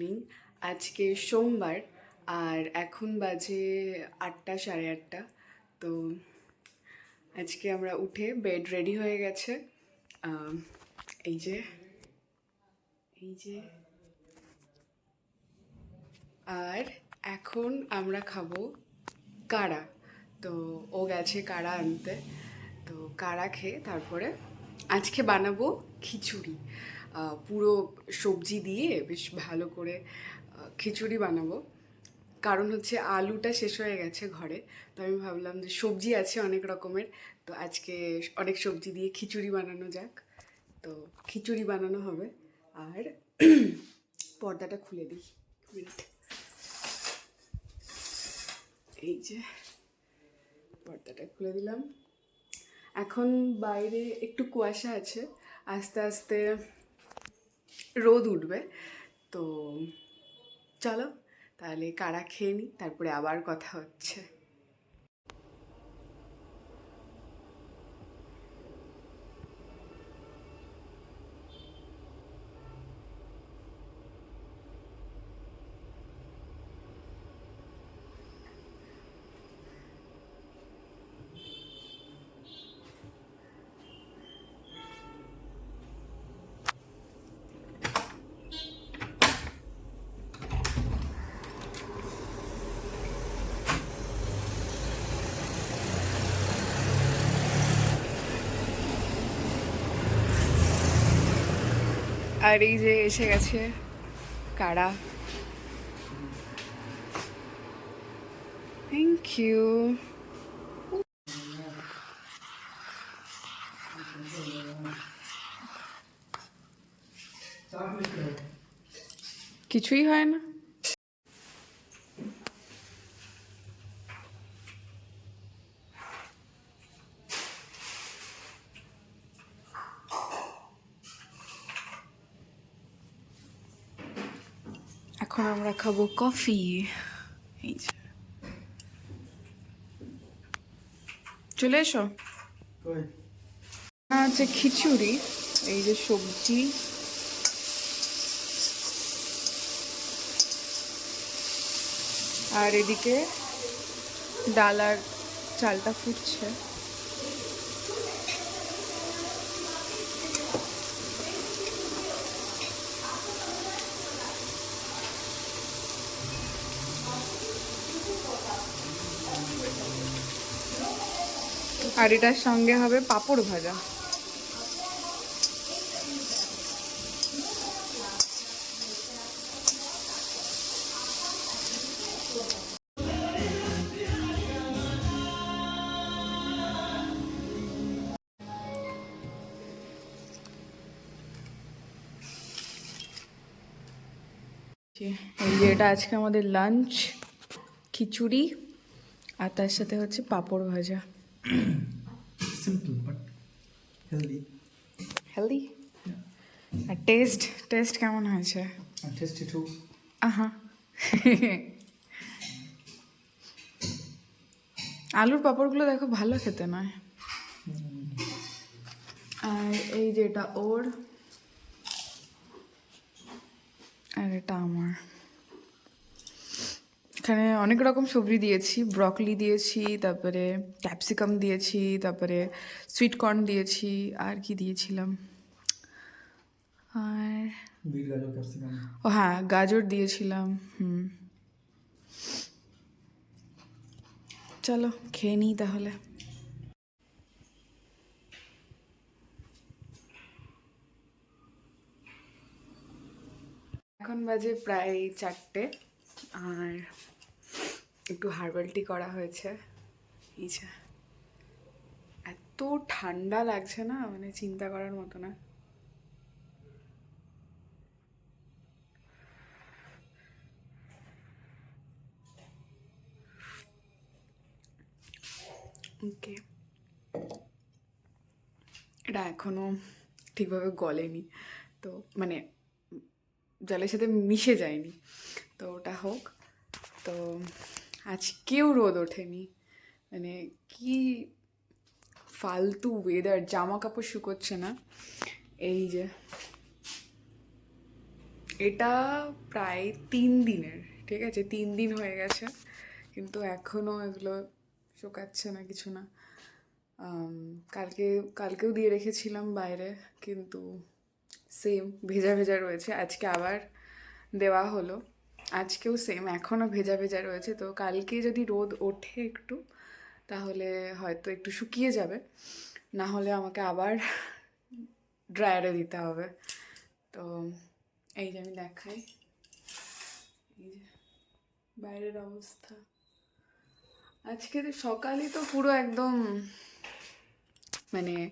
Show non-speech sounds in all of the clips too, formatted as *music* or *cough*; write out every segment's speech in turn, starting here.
Morning আজকে সোমবার, আর এখন বাজে আটটা, সাড়ে আটটা। তো আজকে আমরা উঠে বেড রেডি হয়ে গেছে। এই যে এই যে। আর এখন আমরা খাব কাড়া তো ও গেছে কাড়া আনতে। তো কাড়া খেয়ে তারপরে আজকে বানাবো খিচুড়ি। পুরো সবজি দিয়ে বেশ ভালো করে খিচুড়ি বানাবো। কারণ হচ্ছে আলুটা শেষ হয়ে গেছে ঘরে, তো আমি ভাবলাম যে সবজি আছে অনেক রকমের, তো আজকে অনেক সবজি দিয়ে খিচুড়ি বানানো যাক। তো খিচুড়ি বানানো হবে, আর *clears throat* পর্দাটা খুলে দিই। মিনিট এই যে, পর্দাটা খুলে দিলাম। এখন বাইরে একটু কুয়াশা আছে, আস্তে আস্তে রোদ উঠবে। তো চলো তাহলে কারা খেয়ে নিই তারপরে আবার কথা হচ্ছে। আর এই যে এসে গেছে কারা? থ্যাংক ইউ কিছুই হয় না। এখন আমরা খাব কফি। এই যে। চলে এসো। হচ্ছে খিচুড়ি এই যে সবজি। আর এদিকে ডাল আর চালটা ফুটছে। আর এটার সঙ্গে হবে পাপড় ভাজা। এটা আজকে আমাদের লাঞ্চ খিচুড়ি, আর তার সাথে হচ্ছে পাঁপড় ভাজা। Simple but healthy. হেলদি আর টেস্ট টেস্ট কেমন হয়েছে? And tasty too. আহা আলুর পাঁপড়গুলো দেখো ভালো খেতে নয়। আর এই যেটা ওর আর এটা আমার। এখানে অনেক রকম সবজি দিয়েছি ব্রকলি দিয়েছি তারপরে ক্যাপসিকাম দিয়েছি তারপরে সুইট কর্ন দিয়েছি আর কি দিয়েছিলাম? আর. ও হ্যাঁ গাজর দিয়েছিলাম হুম। চলো খেয়ে নিই তাহলে। এখন বাজে প্রায় চারটে আর একটু হার্বাল টি করা হয়েছে। এই যে, এত ঠান্ডা লাগছে না? মানে চিন্তা করার মতো না। ওকে এটা এখনও ঠিকভাবে গলেনি। তো মানে জলের সাথে মিশে যায়নি। তো ওটা হোক। তো আজকেও রোদ ওঠেনি। মানে কি ফালতু ওয়েদার জামা কাপড় শুকোচ্ছে না। এই যে, এটা প্রায় তিন দিনের, ঠিক আছে? তিন দিন হয়ে গেছে, কিন্তু এখনও এগুলো শোকাচ্ছে না, কিছু না। কালকে, কালকেও দিয়ে রেখেছিলাম বাইরে, কিন্তু সেম ভেজা ভেজা রয়েছে। আজকে আবার দেওয়া হলো। আজকেও সেম এখনও ভেজা ভেজা রয়েছে। তো কালকে যদি রোদ ওঠে একটু, তাহলে হয়তো একটু শুকিয়ে যাবে। না হলে আমাকে আবার ড্রায়ারে দিতে হবে। তো এই যে আমি দেখাই। এই যে বাইরের অবস্থা। আজকে সকালে তো পুরো একদম মানে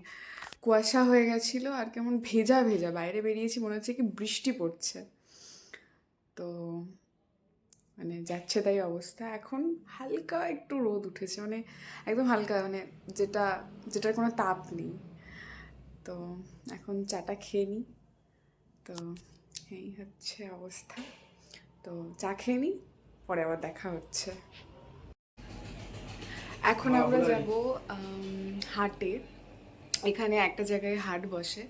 কুয়াশা হয়ে গেছিল, আর কেমন ভেজা ভেজা। বাইরে বেরিয়েছি, মনে হচ্ছে কি বৃষ্টি পড়ছে। তো মানে যাচ্ছে তাই অবস্থা। এখন হালকা একটু রোদ উঠেছে মানে একদম হালকা মানে যেটা যেটার কোনো তাপ নেই। তো এখন চাটা খেয়ে নিই তো এই হচ্ছে অবস্থা। তো চা খেয়ে নিই পরে আবার দেখা হচ্ছে। এখন আমরা যাব হাটে। এখানে একটা জায়গায় হাট বসে।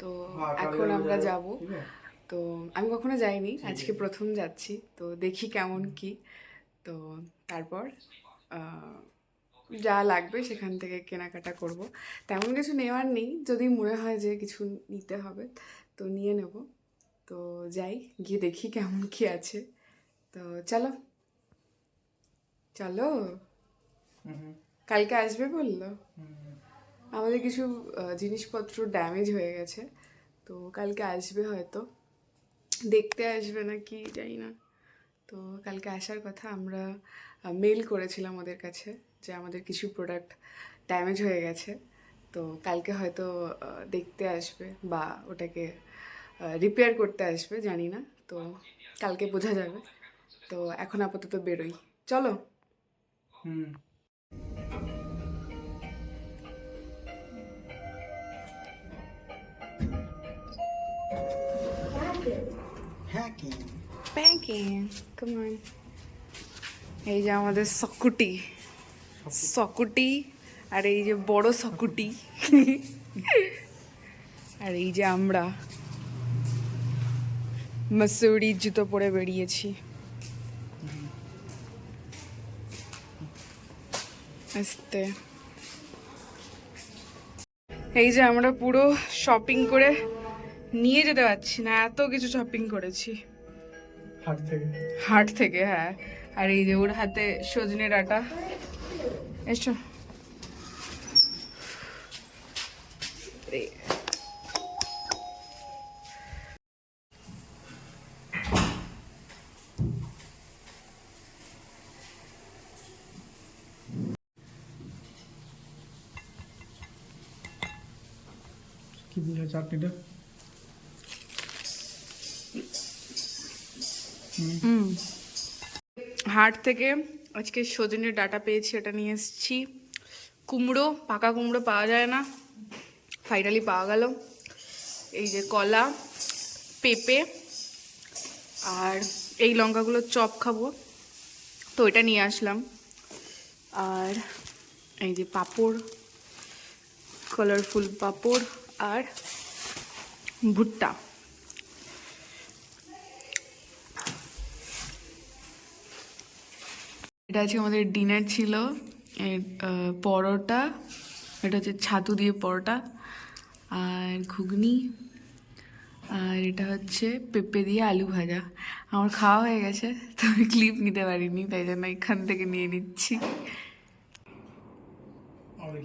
তো এখন আমরা যাব তো আমি কখনো যাইনি। আজকে প্রথম যাচ্ছি। তো দেখি কেমন কি। তো তারপর যা লাগবে সেখান থেকে কেনাকাটা করব। তেমন কিছু নেওয়ার নেই। যদি মনে হয় যে কিছু নিতে হবে তো নিয়ে নেব। তো যাই গিয়ে দেখি কেমন কি আছে। তো চলো। চলো। কালকে আসবে বলল। আমাদের কিছু জিনিসপত্র ড্যামেজ হয়ে গেছে। তো কালকে আসবে হয়তো। দেখতে আসবে না কি জানি না। তো কালকে আসার কথা আমরা মেল করেছিলাম ওদের কাছে যে আমাদের কিছু প্রোডাক্ট ড্যামেজ হয়ে গেছে। তো কালকে হয়তো দেখতে আসবে বা ওটাকে রিপেয়ার করতে আসবে জানি না। তো কালকে বোঝা যাবে। তো এখন আপাতত বেরোই। চলো। হুম। হ্যাকিং প্যাকিং কেমন এই যে আমাদের সকুটি। সকুটি। আর এই যে বড় সকুটি। আর এই যে আমরা। মসুরি জুতো পরে বেরিয়েছি। আস্তে। এই যে আমরা পুরো শপিং করে নিয়ে যেতে পারছি না এত কিছু শপিং করেছি। হাট থেকে? হাট থেকে হ্যাঁ। আর এই যে ওর হাতে সজনে ডাটা। এসো। কি দিলে চাটনিটা? হাট থেকে আজকে সজনের ডাটা পেয়েছি, এটা নিয়ে এসেছি। কুমড়ো, পাকা কুমড়ো পাওয়া যায় না। ফাইনালি পাওয়া গেল। এই যে কলা, পেঁপে, আর এই লঙ্কাগুলো চপ খাব। তো এটা নিয়ে আসলাম। আর এই যে পাপড় কালারফুল পাপড়, আর ভুট্টা। এটা আছে আমাদের ডিনার ছিল। এর পরোটা এটা হচ্ছে ছাতু দিয়ে পরোটা আর ঘুগনি আর এটা হচ্ছে পেঁপে দিয়ে আলু ভাজা। আমার খাওয়া হয়ে গেছে তো আমি ক্লিপ নিতে পারিনি তাই জন্য এখান থেকে নিয়ে নিচ্ছি।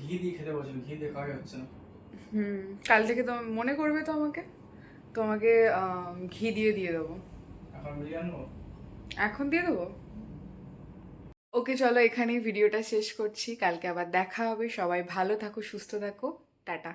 ঘি দিয়ে খেতে ঘি দিয়ে খাওয়া হচ্ছে না। হুম কাল থেকে তো মনে করবে তো আমাকে? তো আমাকে ঘি দিয়ে দিয়ে দেবো। এখন দিয়ে দেবো? ওকে চলো এখানেই ভিডিওটা শেষ করছি। কালকে আবার দেখা হবে। সবাই ভালো থাকো, সুস্থ থাকো। টাটা।